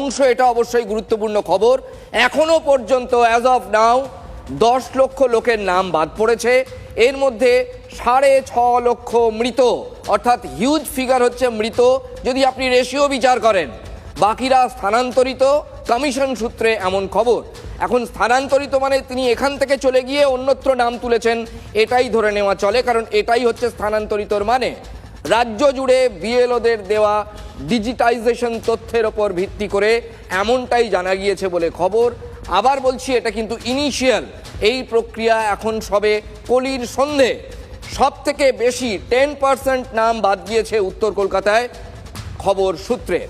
অংশ, এটা অবশ্যই গুরুত্বপূর্ণ খবর। এখনও পর্যন্ত অ্যাজ অফ নাও দশ লক্ষ লোকের নাম বাদ পড়েছে। এর মধ্যে সাড়ে ছ লক্ষ মৃত, অর্থাৎ হিউজ ফিগার হচ্ছে মৃত। যদি আপনি রেশিও বিচার করেন, বাকিরা স্থানান্তরিত কমিশন সূত্রে এমন খবর। এখন স্থানান্তরিত মানে তিনি এখান থেকে চলে গিয়ে অন্যত্র নাম তুলেছেন, এটাই ধরে নেওয়া চলে, কারণ এটাই হচ্ছে স্থানান্তরিতর মানে। রাজ্য জুড়ে বিএলওদের দেওয়া ডিজিটাইজেশন তথ্যের ওপর ভিত্তি করে এমনটাই জানা গিয়েছে বলে খবর। আবার বলছি, এটা কিন্তু ইনিশিয়াল এই প্রক্রিয়া এখন সবে কলির সন্ধে। সব থেকে বেশি টেন পার্সেন্ট নাম বাদ দিয়েছে উত্তর কলকাতায় খবর সূত্রে।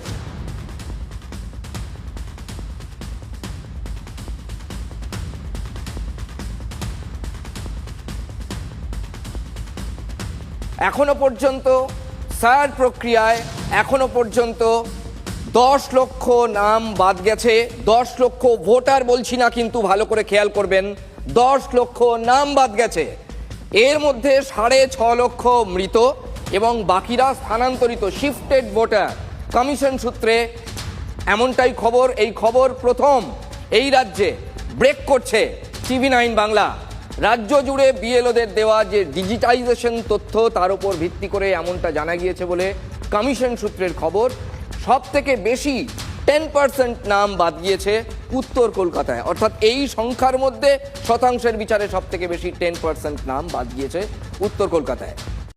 এখনও পর্যন্ত সার প্রক্রিয়ায় এখনও পর্যন্ত দশ লক্ষ নাম বাদ গেছে। দশ লক্ষ ভোটার বলছি না, কিন্তু ভালো করে খেয়াল করবেন, দশ লক্ষ নাম বাদ গেছে। এর মধ্যে সাড়ে ছ লক্ষ মৃত এবং বাকিরা স্থানান্তরিত শিফটেড ভোটার কমিশন সূত্রে এমনটাই খবর, এই খবর প্রথম এই রাজ্যে ব্রেক করছে। TV nine Bangla. রাজ্য জুড়ে বিএলওদের দেওয়া যে ডিজিটাইজেশন তথ্য, তার উপর ভিত্তি করে এমনটা জানা গিয়েছে বলে কমিশন সূত্রের খবর। সব থেকে বেশি টেন পার্সেন্ট নাম বাদ গিয়েছে উত্তর কলকাতায়। অর্থাৎ এই সংখ্যার মধ্যে শতাংশের বিচারে সব থেকে বেশি টেন পার্সেন্ট নাম বাদ গিয়েছে উত্তর কলকাতায়।